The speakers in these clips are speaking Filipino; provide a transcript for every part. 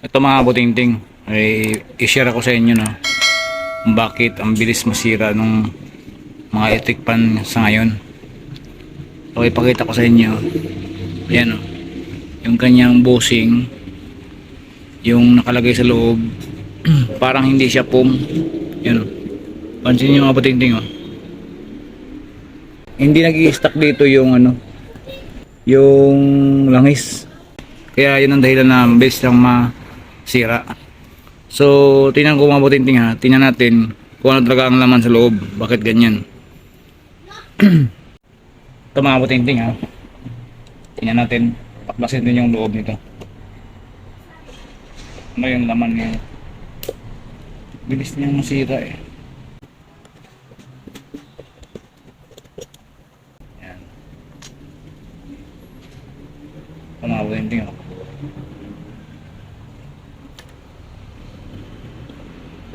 Ito mga butingting, ay i-share ako sa inyo no. Bakit ang bilis masira nung mga electric pan sa ngayon. So ipakita ko sa inyo. Ayan o. Yung kanyang bushing. Yung nakalagay sa loob. parang hindi siya foam. Yan o. Pansin niyo mga butingting o. Hindi nag-i-stack dito yung ano. Yung langis. Kaya yun ang dahilan na base lang masira. So, tingnan ko mga butinting ha. Tingnan natin kung ano talaga ang laman sa loob. Bakit ganyan. Ito mga butinting ha. Tingnan natin. Paklasin din yung loob nito. Ano yung laman niya. Bilis niyang masira eh. Yan. Ito mga butinting ha.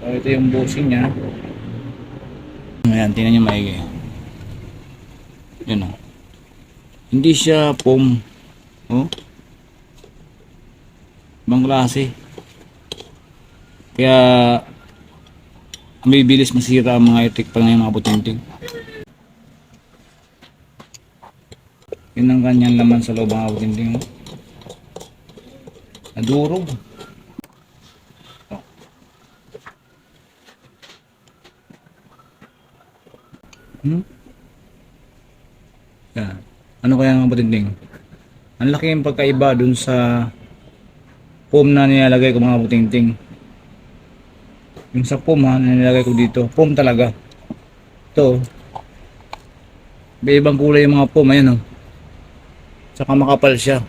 So, ito yung bushing niya. Ayan, tingnan niyo maigi. Yan o. Hindi siya foam. Oh. Ibang klase. Kaya may bilis masira ang mga electric pa ngayon mga butinting. Yun ang kanyang laman sa loob mga butinting. Oh. Nadurog. Hmm? Yan. Ano kaya ang butinding? Ang laki yung pagkaiba dun sa foam na nilalagay ko mga butingting. Yung sa foam ha, na nilalagay ko dito. Foam talaga. Ito. May ibang kulay yung mga foam. Ayan o. Saka makapal siya.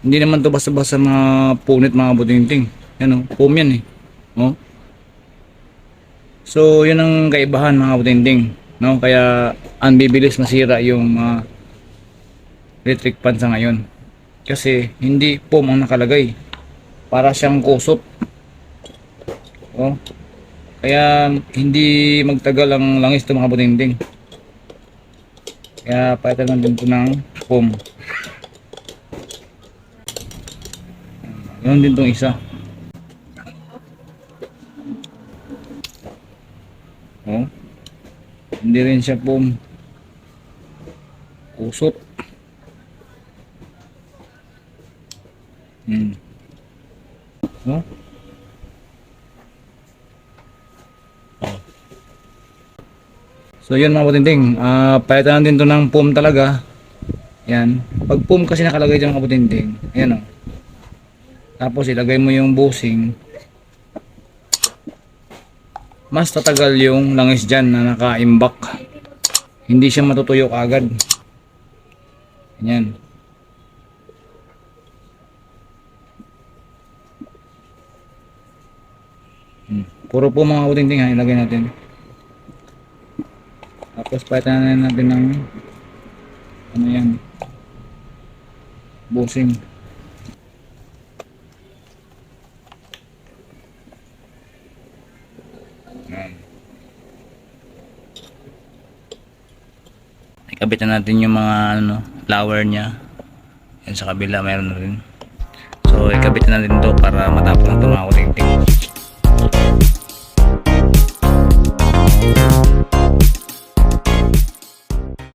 Hindi naman to basta-basta mga punit mga butingting. Yan o. Foam yan eh. Oh. So, yun ang kaibahan mga butingting. No? Kaya, ang bibilis masira yung mga electric pan sa ngayon. Kasi, hindi foam ang nakalagay. Para siyang kusot. Oh. Kaya, hindi magtagal ang langis ito mga butingting. Kaya, palitan natin ito ng foam. Yun din tong isa. Oh. Hindi rin siya foam. Kusot. Hmm. Oh. So yun mga butinting, ah palitan natin to ng foam talaga. Yan. Pag foam kasi nakalagay dyan mga butinting, ayan oh. Tapos ilagay mo yung bushing, mas tatagal yung langis dyan na naka-imbak. Hindi siya matutuyo agad. Ganyan. Hmm. Puro po mga uting-ting ha, ilagay natin. Tapos palitan na natin ng ano yan busing. Yan. Ikabit na natin yung mga ano, flower niya. Yan sa kabila mayroon rin. So ikabit na natin to para matapos na kuting